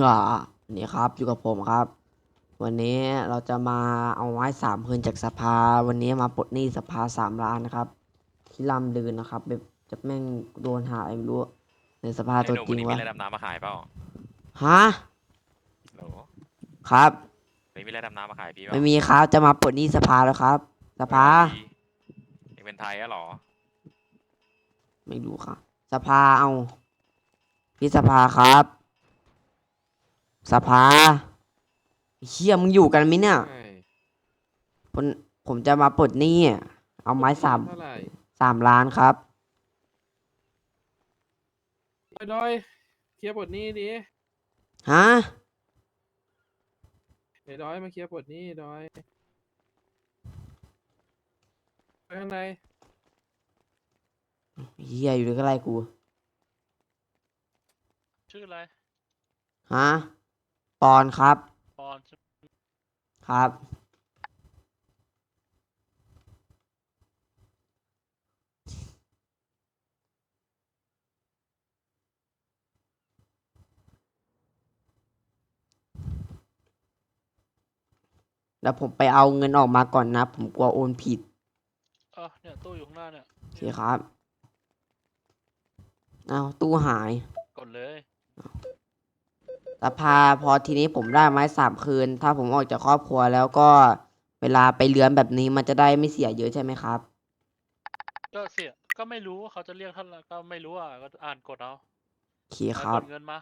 ฮ่านี่ครับอยู่กับผมครับ วันนี้เราจะมาเอาไม้สามคืนจากสภา วันนี้มาปลดหนี้สภาสามล้านนะครับ ที่ลำลืนนะครับแบบจะแม่งโดนหาอะไรไม่รู้ในสภาไอ้ตัวหนุ่มจริวันงนี้มีวะอะไรดำน้ำมาขายเปล่าฮะโหลครับวันนี้มีอะไรดำน้ำมาขายพี่เปล่าไม่มีครับจะมาปลดหนี้สภาแล้วครับ สภาเองเป็นไทยอะเหรอ ไม่รู้ครับ สภาเอาพี่สภาครับ สภาเฮียมึงอยู่กันไหมเนี่ยใช่ผมผมจะมาปลดหนี้อะเอาไม้สามเท่าไหร่สามล้านครับ ดอยดอยเคลียร์บทนี้ดิฮะ เดี๋ยวดอยมาเคลียร์บทนี้ดอยไปข้างในเฮียอยู่ใกล้ๆกู ชื่ออะไร ฮะ ปอนครับ ปอนใช่ไหมครับ แล้วผมไปเอาเงินออกมาก่อนนะ ผมกลัวโอนผิด เออเนี่ยตู้อยู่ข้างหน้าเนี่ย โอเคครับ เอาตู้หายกดเลย สภาพอทีนี้ผมได้ไม้สามคืน ถ้าผมออกจากครอบครัวแล้วก็เวลาไปเลื้อนแบบนี้มันจะได้ไม่เสียเยอะใช่ไหมครับ ก็เสียก็ไม่รู้ว่าเขาจะเรียกเท่าไหร่ก็ไม่รู้อะก็อ่านกดเอาโอเคแล้วครับกดเงินมา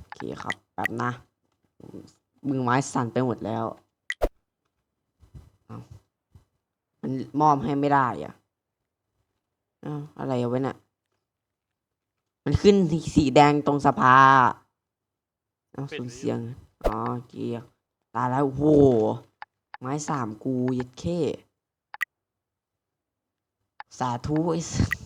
โอเคครับแบบนะมือไม้สั่นไปหมดแล้วเอามันมอบให้ไม่ได้อะเอาอะไรเอาไว้น่ะ มันขึ้นสีสีแดงตรงสภาเอาสูญเสียง อ๋อเกียร์ตายแล้วโอ้โหไม้สามกูยัดเข้สาธุไอ้สัสโอ้โห